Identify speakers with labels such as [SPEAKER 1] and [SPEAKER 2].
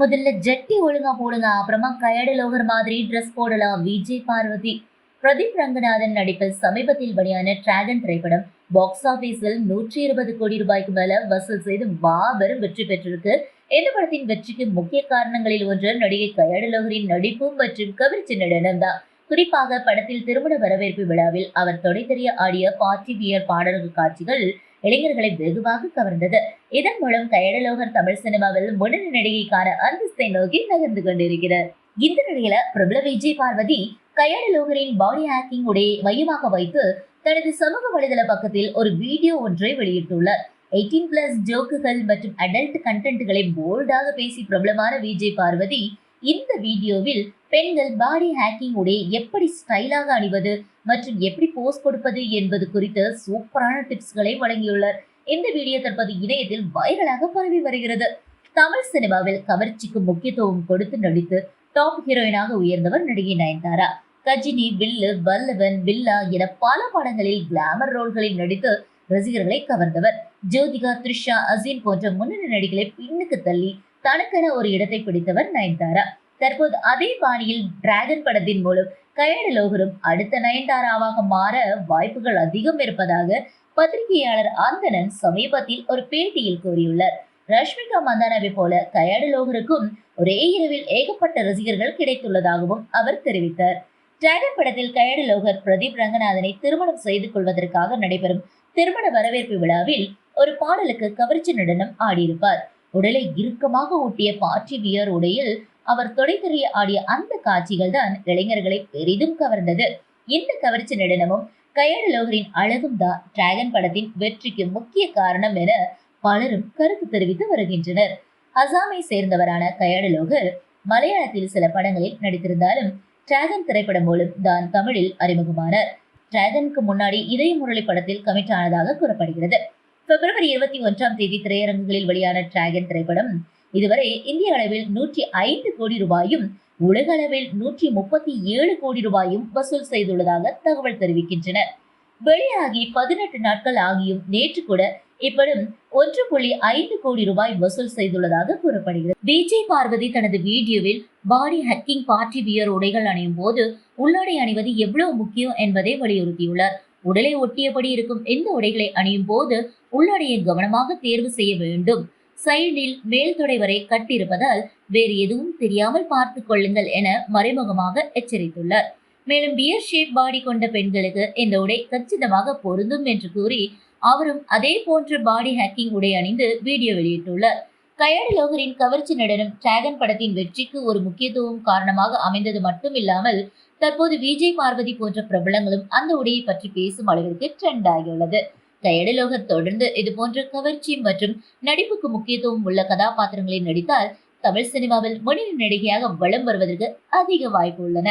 [SPEAKER 1] முதல்ல ஜட்டி ஒழுங்கா போடுங்க. அப்புறமா கயடு லோகர் மாதிரி ட்ரெஸ் போடலாம். விஜய் பார்வதி. பிரதீப் ரங்கநாதன் நடிப்பில் சமீபத்தில் வெளியான டிராகன் திரைப்படம் பாக்ஸ் ஆபீஸில் நூற்றி இருபது கோடி ரூபாய்க்கு மேல வசூல் செய்து மாபெரும் வெற்றி பெற்றிருக்கு. இந்த படத்தின் வெற்றிக்கு முக்கிய காரணங்களில் ஒன்று நடிகை கயடு லோகரின் நடிப்பு மற்றும் கவர்ச்சி நடனம் தான். குறிப்பாக படத்தில் திருமண வரவேற்பு விழாவில் அவர் தொடை தெரிய ஆடிய பார்ட்டி வியர் பாடல்கள் காட்சிகள் இளைஞர்களை வெகுவாக கவர்ந்தது. இதன் மூலம் கயடலோகர் தமிழ் சினிமாவில் முன்னணி நடிகைக்கான அந்தஸ்தை நோக்கி நகர்ந்து கொண்டிருக்கிறார். இந்த நிலையில பிரபல விஜய் பார்வதி கயடலோகரின் பாடி ஹேக்கிங் உடையை மையமாக வைத்து தனது சமூக வலைதள பக்கத்தில் ஒரு வீடியோ ஒன்றை வெளியிட்டுள்ளார். எயிட்டீன் பிளஸ் ஜோக்குகள் மற்றும் அடல்ட் கண்டென்ட்களை போல்டாக பேசி பிரபலமான விஜய் பார்வதி இந்த வீடியோவில் பெண்கள் பாடி ஹேக்கிங் உடைய எப்படி ஸ்டைலாக அணிவது மற்றும் எப்படி போஸ்ட் கொடுப்பது என்பது குறித்து சூப்பரான டிப்ஸ்களை வழங்கியுள்ளார். இந்த வீடியோ தற்போது இணையத்தில் வைரலாக பரவி வருகிறது. தமிழ் சினிமாவில் கவர்ச்சிக்கு முக்கியத்துவம் கொடுத்து நடித்து டாப் ஹீரோயினாக உயர்ந்தவர் நடிகை நயன்தாரா. கஜினி வில்லு வல்லவன் வில்லா என பல படங்களில் கிளாமர் ரோல்களில் நடித்து ரசிகர்களை கவர்ந்தவர். ஜோதிகா த்ரிஷா அசீன் போன்ற முன்னணி நடிகளை பின்னுக்கு தள்ளி தனக்கென ஒரு இடத்தை பிடித்தவர் நயன்தாரா. தற்போது அதே பாணியில் டிராகன் படத்தின் மூலம் கயடலோகரும் அடுத்த நயன்தாராவாக மாற வாய்ப்புகள் அதிகம் இருப்பதாக பத்திரிகையாளர் அந்தனன் சமீபத்தில் ஒரு பேட்டியில் கூறியுள்ளார். ரஷ்மிகா மந்தானாவை போல கயாடலோகருக்கும் ஒரே இரவில் ஏகப்பட்ட ரசிகர்கள் கிடைத்துள்ளதாகவும் அவர் தெரிவித்தார். டிராகன் படத்தில் கயாடலோகர் பிரதீப் ரங்கநாதனை திருமணம் செய்து கொள்வதற்காக நடைபெறும் திருமண வரவேற்பு விழாவில் ஒரு பாடலுக்கு கவர்ச்சி நடனம் ஆடியிருப்பார். உடலை இறுக்கமாக ஊட்டிய பார்ட்டி வியர் உடையில் அவர் தொடைத்தறிய ஆடிய அந்த காட்சிகள் தான் இளைஞர்களை பெரிதும் கவர்ந்தது. இந்த கவர்ச்சி நடனமும் கயடு லோகரின் அழகும் தான் டிராகன் படத்தின் வெற்றிக்கு முக்கிய காரணம் என பலரும் கருத்து தெரிவித்து வருகின்றனர். அசாமை சேர்ந்தவரான கயடு லோகர் மலையாளத்தில் சில படங்களில் நடித்திருந்தாலும் டிராகன் திரைப்படம் மூலம் தான் தமிழில் அறிமுகமானார். டிராகனுக்கு முன்னாடி இதய முரளி படத்தில் கமிட் ஆனதாக கூறப்படுகிறது. பிப்ரவரி இருபத்தி ஒன்றாம் தேதி திரையரங்குகளில் வெளியான டிராகன் திரைப்படம் இதுவரை இந்திய அளவில் நூற்றி ஐந்து கோடி ரூபாயும் உலக அளவில் நூற்றி முப்பத்தி ஏழு கோடி ரூபாயும் வசூல் செய்துள்ளதாக தகவல் தெரிவிக்கின்றனர் வெளியாகி பதினெட்டு நாட்கள் ஆகியும் நேற்று கூட இப்படம் ஒன்று புள்ளி ஐந்து கோடி ரூபாய் வசூல் செய்துள்ளதாக கூறப்படுகிறது. விஜய் பார்வதி தனது வீடியோவில் பாடி ஹக்கிங் பார்ட்டி வியர் உடைகள் அணியும் போது உள்ளாடை அணிவது எவ்வளவு முக்கியம் என்பதை வலியுறுத்தியுள்ளார். உடலை ஒட்டியபடி இருக்கும் இந்த உடைகளை அணியும் போது உள்ளடையை கவனமாக தேர்வு செய்ய வேண்டும். சைடில் மேல் துடைவரை கட்டியிருப்பதால் வேறு எதுவும் தெரியாமல் பார்த்து கொள்ளுங்கள் என மறைமுகமாக எச்சரித்துள்ளார். மேலும் பியர் ஷேப் பாடி கொண்ட பெண்களுக்கு இந்த உடை கச்சிதமாக பொருந்தும் என்று கூறி அவரும் அதே போன்ற பாடி ஹேக்கிங் உடை அணிந்து வீடியோ வெளியிட்டுள்ளார். கயடு லோகரின் கவர்ச்சி நடனம் டிராகன் படத்தின் வெற்றிக்கு ஒரு முக்கியத்துவம் காரணமாக அமைந்தது மட்டும் இல்லாமல் தற்போது விஜய் பார்வதி போன்ற பிரபலங்களும் அந்த உடையை பற்றி பேசும் அளவிற்கு ட்ரெண்ட் ஆகியுள்ளது. கயடலோகர் தொடர்ந்து இது போன்ற கவர்ச்சி மற்றும் நடிப்புக்கு முக்கியத்துவம் உள்ள கதாபாத்திரங்களில் நடித்தால் தமிழ் சினிமாவில் முன்னணி நடிகையாக வலம் வருவதற்கு அதிக வாய்ப்பு உள்ளன.